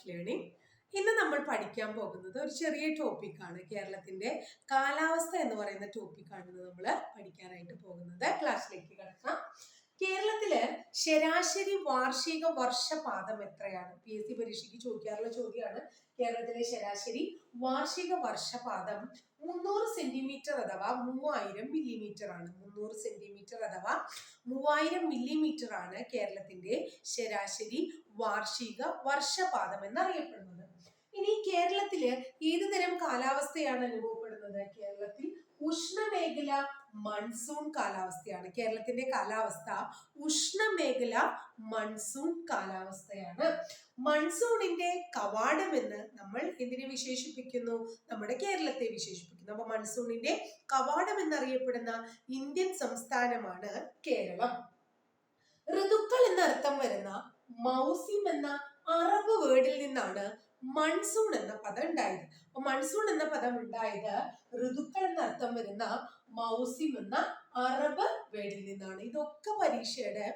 Of learning ഇന്ന് നമ്മൾ പഠിക്കാൻ പോകുന്നത് ഒരു ചെറിയ ടോപ്പിക്കാണ് കേരളത്തിന്റെ കാലാവസ്ഥ എന്ന് പറയുന്ന ടോപ്പിക്കാണ് നമ്മൾ പഠിക്കാനായിട്ട് പോകുന്നത്. ക്ലാസ്സിലേക്ക് കിടക്കാം. കേരളത്തിൽ ശരാശരി വാർഷിക വർഷപാതം എത്രയാണ്? പി എസ് സി പരീക്ഷയ്ക്ക് ചോദിക്കാറുള്ള ചോദ്യമാണ്. കേരളത്തിലെ ശരാശരി വാർഷിക വർഷപാതം മുന്നൂറ് സെന്റിമീറ്റർ അഥവാ മൂവായിരം മില്ലിമീറ്റർ ആണ് മുന്നൂറ് സെന്റിമീറ്റർ അഥവാ മൂവായിരം മില്ലിമീറ്റർ ആണ് കേരളത്തിന്റെ ശരാശരി വാർഷിക വർഷപാതം എന്നറിയപ്പെടുന്നത്. ഇനി കേരളത്തിൽ ഏതുതരം കാലാവസ്ഥയാണ് അനുഭവപ്പെടുന്നത്? കേരളത്തിൽ ഉഷ്ണമേഖല മൺസൂൺ കാലാവസ്ഥയാണ്. കേരളത്തിന്റെ കാലാവസ്ഥ ഉഷ്ണമേഖല മൺസൂൺ കാലാവസ്ഥയാണ്. മൺസൂണിന്റെ കവാടം എന്ന് നമ്മൾ എന്തിനെ വിശേഷിപ്പിക്കുന്നു? നമ്മുടെ കേരളത്തെ വിശേഷിപ്പിക്കുന്നു. അപ്പൊ മൺസൂണിന്റെ കവാടം എന്നറിയപ്പെടുന്ന ഇന്ത്യൻ സംസ്ഥാനമാണ് കേരളം. ഋതുക്കൾ എന്നർത്ഥം വരുന്ന മൗസിം എന്ന അറബ് വേർഡിൽ നിന്നാണ് മൺസൂൺ എന്ന പദം ഉണ്ടായത്. അപ്പൊ മൺസൂൺ എന്ന പദം ഉണ്ടായത് ഋതുക്കൾ എന്ന അർത്ഥം വരുന്ന മൗസിം എന്ന അറബ് വേർഡിൽ നിന്നാണ്. ഇതൊക്കെ പരീക്ഷയുടെ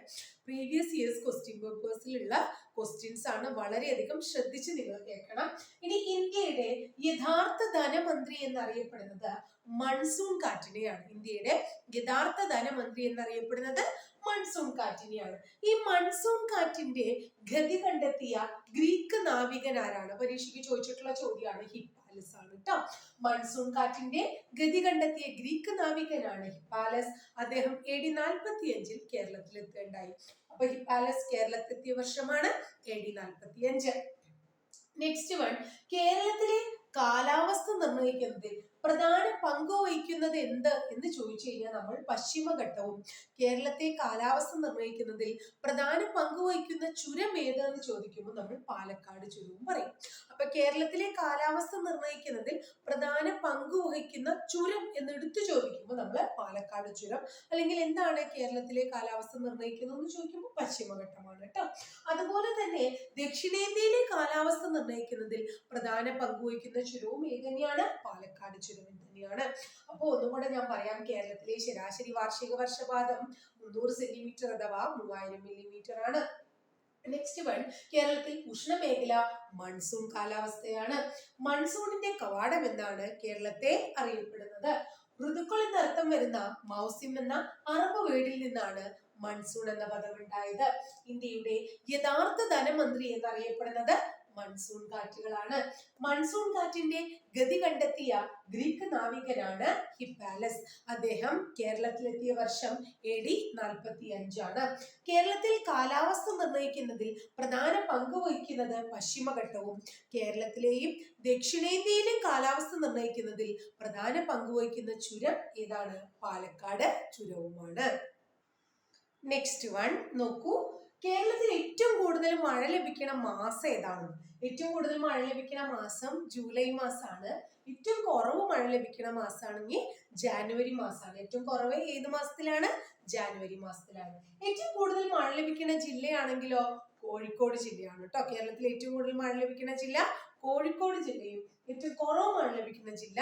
പ്രീവിയസ് ഇയേഴ്സ് ക്വസ്റ്റ്യൻ പേപ്പേഴ്സിലുള്ള ക്വസ്റ്റ്യൻസ് ആണ് വളരെയധികം ശ്രദ്ധിച്ച് നിങ്ങൾ കേൾക്കണം. ഇനി ഇന്ത്യയുടെ യഥാർത്ഥ ധനമന്ത്രി എന്നറിയപ്പെടുന്നത് മൺസൂൺ കാറ്റിനെയാണ് ഇന്ത്യയുടെ യഥാർത്ഥ ധനമന്ത്രി എന്നറിയപ്പെടുന്നത് മൺസൂൺ കാറ്റിനെയാണ്. ഈ മൺസൂൺ കാറ്റിന്റെ ഗതി കണ്ടെത്തിയ ഗ്രീക്ക് നാവികൻ ആരാണ്? പരീക്ഷയ്ക്ക് ചോദിച്ചിട്ടുള്ള ചോദ്യമാണ് ഹിപ്പാലസ് ആണ് കേട്ടോ. മൺസൂൺ കാറ്റിന്റെ ഗതി കണ്ടെത്തിയ ഗ്രീക്ക് നാവികനാണ് ഹിപ്പാലസ്. അദ്ദേഹം എ ഡി നാൽപ്പത്തി അഞ്ചിൽ കേരളത്തിൽ എത്തേണ്ടായി അപ്പൊ ഹിപ്പാലസ് കേരളത്തിലെത്തിയ വർഷമാണ് എ ഡി നാൽപ്പത്തി അഞ്ച് നെക്സ്റ്റ് വൺ കേരളത്തിലെ കാലാവസ്ഥ നിർണയിക്കുന്നതിൽ പ്രധാന പങ്ക് വഹിക്കുന്നത് എന്ത് എന്ന് ചോദിച്ചു കഴിഞ്ഞാൽ നമ്മൾ പശ്ചിമഘട്ടവും കേരളത്തെ കാലാവസ്ഥ നിർണയിക്കുന്നതിൽ പ്രധാന പങ്ക് വഹിക്കുന്ന ചുരം ഏത് എന്ന് ചോദിക്കുമ്പോൾ നമ്മൾ പാലക്കാട് ചുരവും പറയും. അപ്പൊ കേരളത്തിലെ കാലാവസ്ഥ നിർണയിക്കുന്നതിൽ പ്രധാന പങ്ക് വഹിക്കുന്ന ചുരം എന്ന് എടുത്തു ചോദിക്കുമ്പോൾ നമ്മൾ പാലക്കാട് ചുരം അല്ലെങ്കിൽ എന്താണ് കേരളത്തിലെ കാലാവസ്ഥ നിർണയിക്കുന്നത് എന്ന് ചോദിക്കുമ്പോൾ പശ്ചിമഘട്ടമാണ് കേട്ടോ. അതുപോലെ തന്നെ ദക്ഷിണേന്ത്യയിലെ കാലാവസ്ഥ നിർണയിക്കുന്നതിൽ പ്രധാന പങ്ക് വഹിക്കുന്ന ചുരവും ഏത് പാലക്കാട് ചുരം. തന്നെയാണ്. അപ്പോൾ ഒന്നും കൂടെ ഞാൻ പറയാം കേരളത്തിലെ ശരാശരി വാർഷിക വർഷപാതം മുന്നൂറ് സെന്റിമീറ്റർ അഥവാ മൂവായിരം മില്ലിമീറ്റർ ആണ്. നെക്സ്റ്റ് വൺ കേരളത്തിൽ ഉഷ്ണമേഖല മൺസൂൺ കാലാവസ്ഥയാണ്. മൺസൂണിന്റെ കവാടം എന്നാണ് കേരളത്തെ അറിയപ്പെടുന്നത്. ഋതുക്കൾ എന്നർത്ഥം വരുന്ന മൗസിം എന്ന അറബ് വേർഡിൽ നിന്നാണ് മൺസൂൺ എന്ന പദം ഉണ്ടായത്. ഇന്ത്യയുടെ യഥാർത്ഥ ധനമന്ത്രി എന്നറിയപ്പെടുന്നത് മൺസൂൺ കാറ്റുകളാണ്. മൺസൂൺ കാറ്റിന്റെ ഗതി കണ്ടെത്തിയ ഗ്രീക്ക് നാവികനാണ് ഹിപ്പാലസ്. അദ്ദേഹം കേരളത്തിലെത്തിയ വർഷം എ ഡി നാൽപ്പത്തി അഞ്ചാണ് കേരളത്തിൽ കാലാവസ്ഥ നിർണയിക്കുന്നതിൽ പ്രധാന പങ്ക് വഹിക്കുന്നത് പശ്ചിമഘട്ടവും കേരളത്തിലെയും ദക്ഷിണേന്ത്യയിലും കാലാവസ്ഥ നിർണയിക്കുന്നതിൽ പ്രധാന പങ്ക് വഹിക്കുന്ന ചുരം ഏതാണ്? പാലക്കാട് ചുരവുമാണ്. നെക്സ്റ്റ് വൺ നോക്കൂ. കേരളത്തിൽ ഏറ്റവും കൂടുതൽ മഴ ലഭിക്കുന്ന മാസം ഏതാണ്? ഏറ്റവും കൂടുതൽ മഴ ലഭിക്കുന്ന മാസം ജൂലൈ മാസമാണ് ഏറ്റവും കുറവ് മഴ ലഭിക്കുന്ന മാസമാണെങ്കിൽ ജാനുവരി മാസമാണ് ഏറ്റവും കുറവ് ഏത് മാസത്തിലാണ്? ജാനുവരി മാസത്തിലാണ്. ഏറ്റവും കൂടുതൽ മഴ ലഭിക്കുന്ന ജില്ലയാണെങ്കിലോ കോഴിക്കോട് ജില്ലയാണ് കേട്ടോ. കേരളത്തിൽ ഏറ്റവും കൂടുതൽ മഴ ലഭിക്കുന്ന ജില്ല കോഴിക്കോട് ജില്ലയും. ഏറ്റവും കുറവ് മഴ ലഭിക്കുന്ന ജില്ല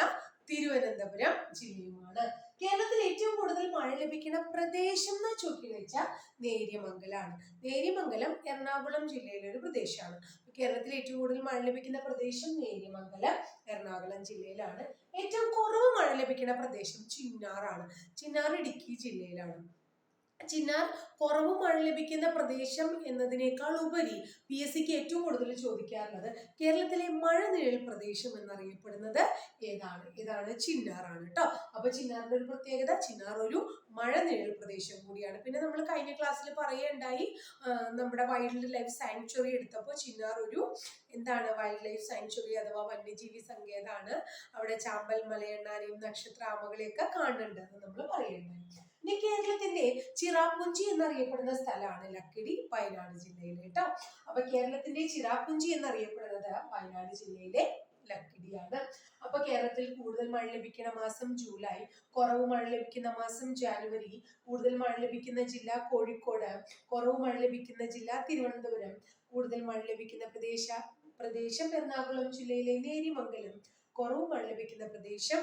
തിരുവനന്തപുരം ജില്ലയുമാണ്. കേരളത്തിൽ ഏറ്റവും കൂടുതൽ മഴ ലഭിക്കുന്ന പ്രദേശം എന്ന് ചോദിക്കുക വെച്ചാൽ നേര്യമംഗലാണ്. നേര്യമംഗലം എറണാകുളം ജില്ലയിലെ ഒരു പ്രദേശമാണ്. കേരളത്തിൽ ഏറ്റവും കൂടുതൽ മഴ ലഭിക്കുന്ന പ്രദേശം നേര്യമംഗലം എറണാകുളം ജില്ലയിലാണ്. ഏറ്റവും കുറവ് മഴ ലഭിക്കുന്ന പ്രദേശം ചിന്നാറാണ്. ചിന്നാർ ഇടുക്കി ജില്ലയിലാണ്. ചിന്നാർ കുറവ് മഴ ലഭിക്കുന്ന പ്രദേശം എന്നതിനേക്കാൾ ഉപരി പി എസ് സിക്ക് ഏറ്റവും കൂടുതൽ ചോദിക്കാറുള്ളത് കേരളത്തിലെ മഴ നിഴൽ പ്രദേശം എന്നറിയപ്പെടുന്നത് ഏതാണ്? ഏതാണ് ചിന്നാറാണ് കേട്ടോ അപ്പൊ ചിന്നാറിന്റെ ഒരു പ്രത്യേകത ചിന്നാർ ഒരു മഴ നിഴൽ പ്രദേശം കൂടിയാണ്. പിന്നെ നമ്മൾ കഴിഞ്ഞ ക്ലാസ്സിൽ പറയുകയുണ്ടായി നമ്മുടെ വൈൽഡ് ലൈഫ് സാങ്ച്വറി എടുത്തപ്പോൾ ചിന്നാർ ഒരു എന്താണ് വൈൽഡ് ലൈഫ് സാങ്ച്വറി അഥവാ വന്യജീവി സങ്കേതമാണ് അവിടെ ചാമ്പൽ മലയണ്ണാനെയും നക്ഷത്രാമകളെയൊക്കെ കാണുന്നുണ്ട് എന്ന് നമ്മൾ പറയുന്നുണ്ടായി ഇനി കേരളത്തിന്റെ ചിറാപുഞ്ചി എന്നറിയപ്പെടുന്ന സ്ഥലമാണ് ലക്കിടി വയനാട് ജില്ലയിലെ കേട്ടോ. അപ്പൊ കേരളത്തിന്റെ ചിറാപുഞ്ചി എന്നറിയപ്പെടുന്നത് വയനാട് ജില്ലയിലെ ലക്കിടിയാണ്. അപ്പൊ കേരളത്തിൽ കൂടുതൽ മഴ ലഭിക്കുന്ന മാസം ജൂലൈ കുറവ് മഴ ലഭിക്കുന്ന മാസം ജാനുവരി കൂടുതൽ മഴ ലഭിക്കുന്ന ജില്ല കോഴിക്കോട് കുറവ് മഴ ലഭിക്കുന്ന ജില്ല തിരുവനന്തപുരം കൂടുതൽ മഴ ലഭിക്കുന്ന പ്രദേശ പ്രദേശം എറണാകുളം ജില്ലയിലെ നേരിമംഗലം കുറവ് മഴ ലഭിക്കുന്ന പ്രദേശം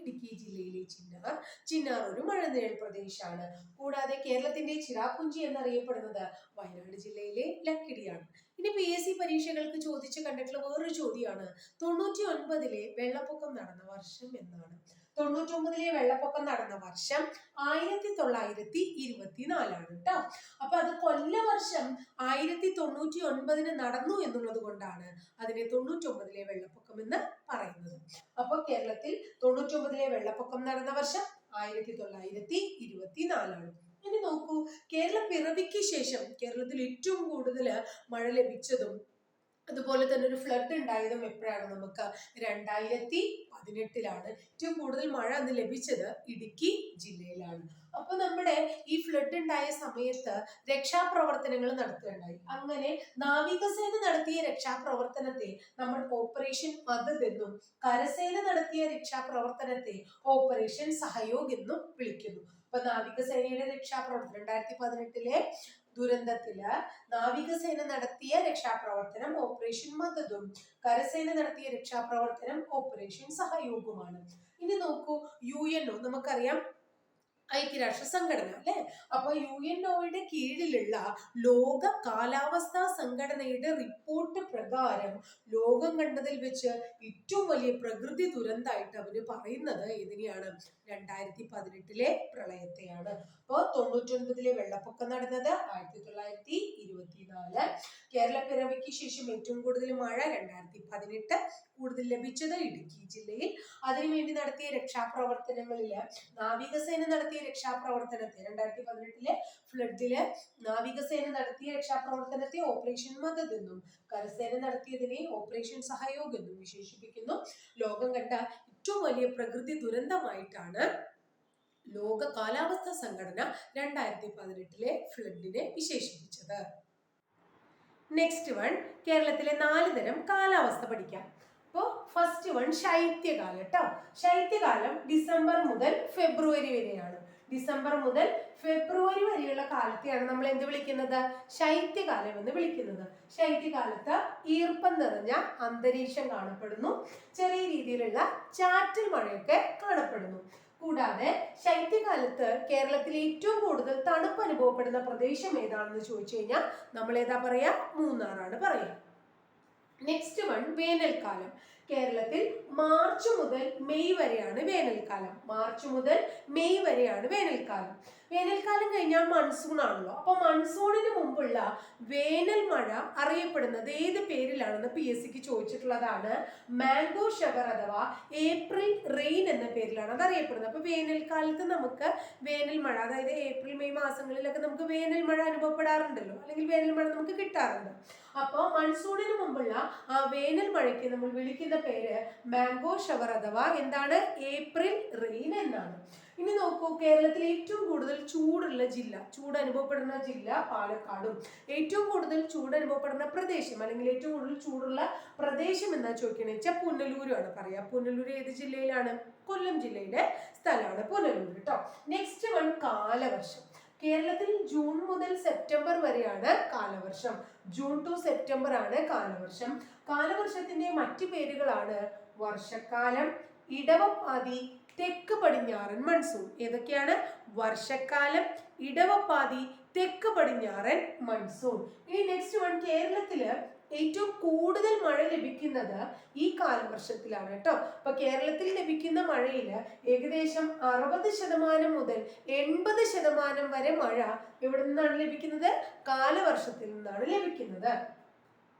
ഇടുക്കി ജില്ലയിലെ ചിന്നാർ. ചിന്നാർ ഒരു മഴനിഴൽ പ്രദേശമാണ് കൂടാതെ കേരളത്തിന്റെ ചിറാപുഞ്ചി എന്നറിയപ്പെടുന്നത് വയനാട് ജില്ലയിലെ ലക്കിടിയാണ്. ഇനി പി എസ് സി പരീക്ഷകൾക്ക് ചോദിച്ച് കണ്ടിട്ടുള്ള വേറൊരു ചോദ്യമാണ്. തൊണ്ണൂറ്റി ഒൻപതിലെ വെള്ളപ്പൊക്കം നടന്ന വർഷം എന്നാണ്. തൊണ്ണൂറ്റി ഒമ്പതിലെ വെള്ളപ്പൊക്കം നടന്ന വർഷം ആയിരത്തി തൊള്ളായിരത്തി ഇരുപത്തിനാലാണ് കേട്ടോ അപ്പൊ അത് കൊല്ലവർഷം ആയിരത്തി തൊണ്ണൂറ്റി ഒൻപതിന് നടന്നു എന്നുള്ളത് കൊണ്ടാണ് അതിനെ തൊണ്ണൂറ്റി ഒമ്പതിലെ വെള്ളപ്പൊക്കം എന്ന് പറയുന്നത്. അപ്പൊ കേരളത്തിൽ തൊണ്ണൂറ്റി ഒമ്പതിലെ വെള്ളപ്പൊക്കം നടന്ന വർഷം ആയിരത്തി തൊള്ളായിരത്തി ഇരുപത്തിനാലാണ് ഇനി നോക്കൂ. പിറവിക്ക് ശേഷം കേരളത്തിൽ ഏറ്റവും കൂടുതൽ മഴ ലഭിച്ചതും അതുപോലെ തന്നെ ഒരു ഫ്ലഡ് ഉണ്ടായതും എപ്പോഴാണ് നമുക്ക്? രണ്ടായിരത്തി പതിനെട്ടിലാണ് ഏറ്റവും കൂടുതൽ മഴ അന്ന് ലഭിച്ചത് ഇടുക്കി ജില്ലയിലാണ്. അപ്പൊ നമ്മുടെ ഈ ഫ്ലഡ് ഉണ്ടായ സമയത്ത് രക്ഷാപ്രവർത്തനങ്ങൾ നടത്തുകയുണ്ടായി. അങ്ങനെ നാവികസേന നടത്തിയ രക്ഷാപ്രവർത്തനത്തെ നമ്മൾ ഓപ്പറേഷൻ മദത് എന്നും കരസേന നടത്തിയ രക്ഷാപ്രവർത്തനത്തെ ഓപ്പറേഷൻ സഹയോഗ് എന്നും വിളിക്കുന്നു. അപ്പൊ നാവികസേനയുടെ രക്ഷാപ്രവർത്തനം രണ്ടായിരത്തി പതിനെട്ടിലെ ദുരന്തത്തിൽ നാവികസേന നടത്തിയ രക്ഷാപ്രവർത്തനം ഓപ്പറേഷൻ മദതും കരസേന നടത്തിയ രക്ഷാപ്രവർത്തനം ഓപ്പറേഷൻ സഹയോഗവുമാണ് ഇനി നോക്കൂ യു എൻ ഒ നമുക്കറിയാം ഐക്യരാഷ്ട്ര സംഘടന അല്ലെ? അപ്പൊ യു എൻ ഒയുടെ കീഴിലുള്ള ലോക കാലാവസ്ഥാ സംഘടനയുടെ റിപ്പോർട്ട് പ്രകാരം ലോകം കണ്ടതിൽ വെച്ച് ഏറ്റവും വലിയ പ്രകൃതി ദുരന്തമായിട്ട് അവർ പറയുന്നത് ഇതിനെയാണ് രണ്ടായിരത്തി പതിനെട്ടിലെ പ്രളയത്തെയാണ്. അപ്പോൾ തൊണ്ണൂറ്റൊൻപതിലെ വെള്ളപ്പൊക്കം നടന്നത് ആയിരത്തി തൊള്ളായിരത്തി ഇരുപത്തിനാല് കേരള പിറവിക്ക് ശേഷം ഏറ്റവും കൂടുതൽ മഴ രണ്ടായിരത്തി പതിനെട്ട് കൂടുതൽ ലഭിച്ചത് ഇടുക്കി ജില്ലയിൽ. അതിനുവേണ്ടി നടത്തിയ രക്ഷാപ്രവർത്തനങ്ങളിൽ നാവികസേന നടത്തിയ രക്ഷാപ്രവർത്തനത്തെ രണ്ടായിരത്തി പതിനെട്ടിലെ ഫ്ലഡിൽ നാവികസേന നടത്തിയ രക്ഷാപ്രവർത്തനത്തെ ഓപ്പറേഷൻ മദത് എന്നും കരസേന നടത്തിയതിനെ ഓപ്പറേഷൻ സഹയോഗ് എന്നും വിശേഷിപ്പിക്കുന്നു. ലോകം കണ്ട ഏറ്റവും വലിയ പ്രകൃതി ദുരന്തമായിട്ടാണ് ലോക കാലാവസ്ഥാ സംഘടന രണ്ടായിരത്തി പതിനെട്ടിലെ ഫ്ലഡിനെ വിശേഷിപ്പിച്ചത്. നെക്സ്റ്റ് വൺ കേരളത്തിലെ നാല് തരം കാലാവസ്ഥ പഠിക്കാം. അപ്പോൾ ഫസ്റ്റ് വൺ ശൈത്യകാലം കേട്ടോ ശൈത്യകാലം ഡിസംബർ മുതൽ ഫെബ്രുവരി വരെയാണ്. ഡിസംബർ മുതൽ ഫെബ്രുവരി വരെയുള്ള കാലത്തെയാണ് നമ്മൾ എന്ത് വിളിക്കുന്നത്? ശൈത്യകാലം എന്ന് വിളിക്കുന്നത്. ശൈത്യകാലത്ത് ഈർപ്പം നിറഞ്ഞ അന്തരീക്ഷം കാണപ്പെടുന്നു. ചെറിയ രീതിയിലുള്ള ചാറ്റൽ മഴയൊക്കെ കാണപ്പെടുന്നു. കൂടാതെ ശൈത്യകാലത്ത് കേരളത്തിൽ ഏറ്റവും കൂടുതൽ തണുപ്പ് അനുഭവപ്പെടുന്ന പ്രദേശം ഏതാണെന്ന് ചോദിച്ചു കഴിഞ്ഞാൽ നമ്മൾ ഏതാ പറയാ? മൂന്നാറാണ് പറയാ. നെക്സ്റ്റ് വൺ വേനൽക്കാലം. കേരളത്തിൽ മാർച്ച് മുതൽ മെയ് വരെയാണ് വേനൽക്കാലം. മാർച്ച് മുതൽ മെയ് വരെയാണ് വേനൽക്കാലം. വേനൽക്കാലം കഴിഞ്ഞാൽ മൺസൂൺ ആണല്ലോ. അപ്പൊ മൺസൂണിന് മുമ്പുള്ള വേനൽ മഴ അറിയപ്പെടുന്നത് ഏത് പേരിലാണെന്ന് പി എസ് സിക്ക് ചോദിച്ചിട്ടുള്ളതാണ്. മാംഗോ ഷവർ അഥവാ ഏപ്രിൽ റെയിൻ എന്ന പേരിലാണ് അത് അറിയപ്പെടുന്നത്. അപ്പൊ വേനൽക്കാലത്ത് നമുക്ക് വേനൽ മഴ അതായത് ഏപ്രിൽ മെയ് മാസങ്ങളിലൊക്കെ നമുക്ക് വേനൽ മഴ അനുഭവപ്പെടാറുണ്ടല്ലോ. അല്ലെങ്കിൽ വേനൽ മഴ നമുക്ക് കിട്ടാറുണ്ട്. അപ്പോൾ മൺസൂണിന് മുമ്പുള്ള ആ വേനൽ മഴയ്ക്ക് നമ്മൾ വിളിക്കുന്ന പേര് മാംഗോ ഷവർ അഥവാ എന്താണ്? ഏപ്രിൽ റെയിൻ എന്നാണ്. ഇനി നോക്കൂ കേരളത്തിൽ ഏറ്റവും കൂടുതൽ ചൂടുള്ള ജില്ല ചൂട് അനുഭവപ്പെടുന്ന ജില്ല പാലക്കാടും. ഏറ്റവും കൂടുതൽ ചൂട് അനുഭവപ്പെടുന്ന പ്രദേശം അല്ലെങ്കിൽ ഏറ്റവും കൂടുതൽ ചൂടുള്ള പ്രദേശം എന്നാ ചോദിക്കണേ? വെച്ചാൽ പുനലൂരാണ് പറയാ. പുനലൂർ ഏത് ജില്ലയിലാണ്? കൊല്ലം ജില്ലയിലെ സ്ഥലമാണ് പുനലൂർ കേട്ടോ നെക്സ്റ്റ് വൺ കാലവർഷം. കേരളത്തിൽ ജൂൺ മുതൽ സെപ്റ്റംബർ വരെയാണ് കാലവർഷം. ജൂൺ ടു സെപ്റ്റംബർ ആണ് കാലവർഷം. കാലവർഷത്തിന്റെ മറ്റു പേരുകളാണ് വർഷക്കാലം ഇടവപ്പാതി തെക്ക് പടിഞ്ഞാറൻ മൺസൂൺ. ഏതൊക്കെയാണ്? വർഷക്കാലം ഇടവപ്പാതി തെക്ക് പടിഞ്ഞാറൻ മൺസൂൺ. ഇനി നെക്സ്റ്റ് വൺ കേരളത്തിൽ ഏറ്റവും കൂടുതൽ മഴ ലഭിക്കുന്നത് ഈ കാലവർഷത്തിലാണ് കേട്ടോ. അപ്പൊ കേരളത്തിൽ ലഭിക്കുന്ന മഴയിൽ ഏകദേശം അറുപത് ശതമാനം മുതൽ എൺപത് ശതമാനം വരെ മഴ എവിടെ നിന്നാണ് ലഭിക്കുന്നത്? കാലവർഷത്തിൽ നിന്നാണ് ലഭിക്കുന്നത്.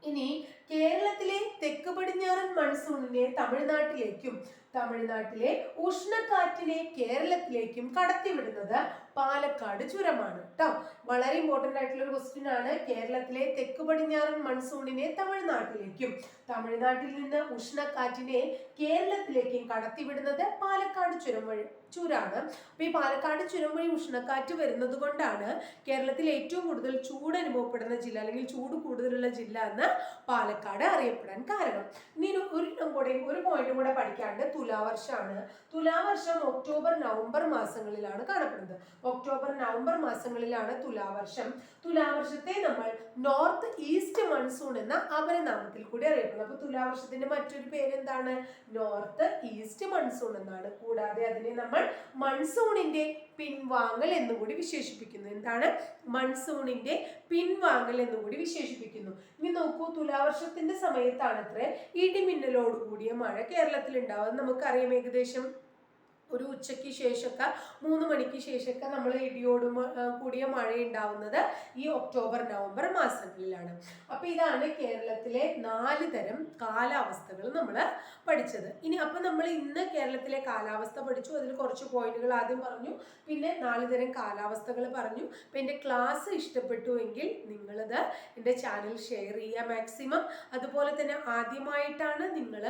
ഇനി കേരളത്തിലെ തെക്ക് പടിഞ്ഞാറൻ മൺസൂണിനെ തമിഴ്നാട്ടിലേക്കും തമിഴ്നാട്ടിലെ ഉഷ്ണക്കാറ്റിനെ കേരളത്തിലേക്കും കടത്തിവിടുന്നത് പാലക്കാട് ചുരമാണ് കേട്ടോ വളരെ ഇമ്പോർട്ടന്റ് ആയിട്ടുള്ള ഒരു ക്വസ്റ്റ്യൻ ആണ്. കേരളത്തിലെ തെക്ക് പടിഞ്ഞാറൻ മൺസൂണിനെ തമിഴ്നാട്ടിലേക്കും തമിഴ്നാട്ടിൽ നിന്ന് ഉഷ്ണക്കാറ്റിനെ കേരളത്തിലേക്കും കടത്തിവിടുന്നത് പാലക്കാട് ചുരം വഴി ചുരാണ് അപ്പൊ ഈ പാലക്കാട് ചുരം വഴി ഉഷ്ണക്കാറ്റ് വരുന്നത് കൊണ്ടാണ് കേരളത്തിൽ ഏറ്റവും കൂടുതൽ ചൂട് അനുഭവപ്പെടുന്ന ജില്ല അല്ലെങ്കിൽ ചൂട് കൂടുതലുള്ള ജില്ല എന്ന് പാലക്കാട് അറിയപ്പെടാൻ കാരണം. ഇനി ഒരു കൂടെ ഒരു പോയിന്റും കൂടെ പഠിക്കാണ്ട് തുലാവർഷമാണ് തുലാവർഷം ഒക്ടോബർ നവംബർ മാസങ്ങളിലാണ് കാണപ്പെടുന്നത്. ഒക്ടോബർ നവംബർ മാസങ്ങളിലാണ് തുലാവർഷം. തുലാവർഷത്തെ നമ്മൾ നോർത്ത് ഈസ്റ്റ് മൺസൂൺ എന്ന അപരനാമത്തിൽ കൂടി അറിയപ്പെടുന്നു അപ്പൊ തുലാവർഷത്തിന്റെ മറ്റൊരു പേര് എന്താണ് നോർത്ത് ഈസ്റ്റ് മൺസൂൺ എന്നാണ്. കൂടാതെ അതിനെ നമ്മൾ മൺസൂണിന്റെ പിൻവാങ്ങൽ എന്നും കൂടി വിശേഷിപ്പിക്കുന്നു. എന്താണ്? മൺസൂണിന്റെ പിൻവാങ്ങൽ എന്നും കൂടി വിശേഷിപ്പിക്കുന്നു. ഇനി നോക്കൂ തുലാവർഷത്തിന്റെ സമയത്താണത്രേ അത്ര ഇടിമിന്നലോട് കൂടിയ മഴ കേരളത്തിൽ ഉണ്ടാവുക നമുക്കറിയാം ഏകദേശം. ഒരു ഉച്ചയ്ക്ക് ശേഷമൊക്കെ മൂന്ന് മണിക്ക് ശേഷമൊക്കെ നമ്മൾ ഇടിയോട് കൂടിയ മഴ ഉണ്ടാവുന്നത് ഈ ഒക്ടോബർ നവംബർ മാസങ്ങളിലാണ്. അപ്പോൾ ഇതാണ് കേരളത്തിലെ നാല് തരം കാലാവസ്ഥകൾ നമ്മൾ പഠിച്ചത്. ഇനി അപ്പോൾ നമ്മൾ ഇന്ന് കേരളത്തിലെ കാലാവസ്ഥ പഠിച്ചു. അതിൽ കുറച്ച് പോയിന്റുകൾ ആദ്യം പറഞ്ഞു. പിന്നെ നാല് തരം കാലാവസ്ഥകൾ പറഞ്ഞു. അപ്പോൾ എന്റെ ക്ലാസ് ഇഷ്ടപ്പെട്ടു എങ്കിൽ നിങ്ങളത് എന്റെ ചാനൽ ഷെയർ ചെയ്യുക മാക്സിമം അതുപോലെ തന്നെ ആദ്യമായിട്ടാണ് നിങ്ങൾ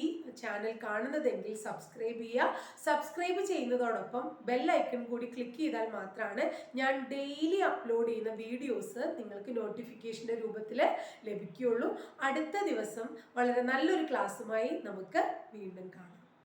ഈ ചാനൽ കാണുന്നതെങ്കിൽ സബ്സ്ക്രൈബ് ചെയ്യുക. സബ്സ്ക്രൈബ് ചെയ്യുന്നതോടൊപ്പം ബെല്ലൈക്കൺ കൂടി ക്ലിക്ക് ചെയ്താൽ മാത്രമാണ് ഞാൻ ഡെയിലി അപ്ലോഡ് ചെയ്യുന്ന വീഡിയോസ് നിങ്ങൾക്ക് നോട്ടിഫിക്കേഷന്റെ രൂപത്തിൽ ലഭിക്കുകയുള്ളൂ. അടുത്ത ദിവസം വളരെ നല്ലൊരു ക്ലാസ്സുമായി നമുക്ക് വീണ്ടും കാണാം.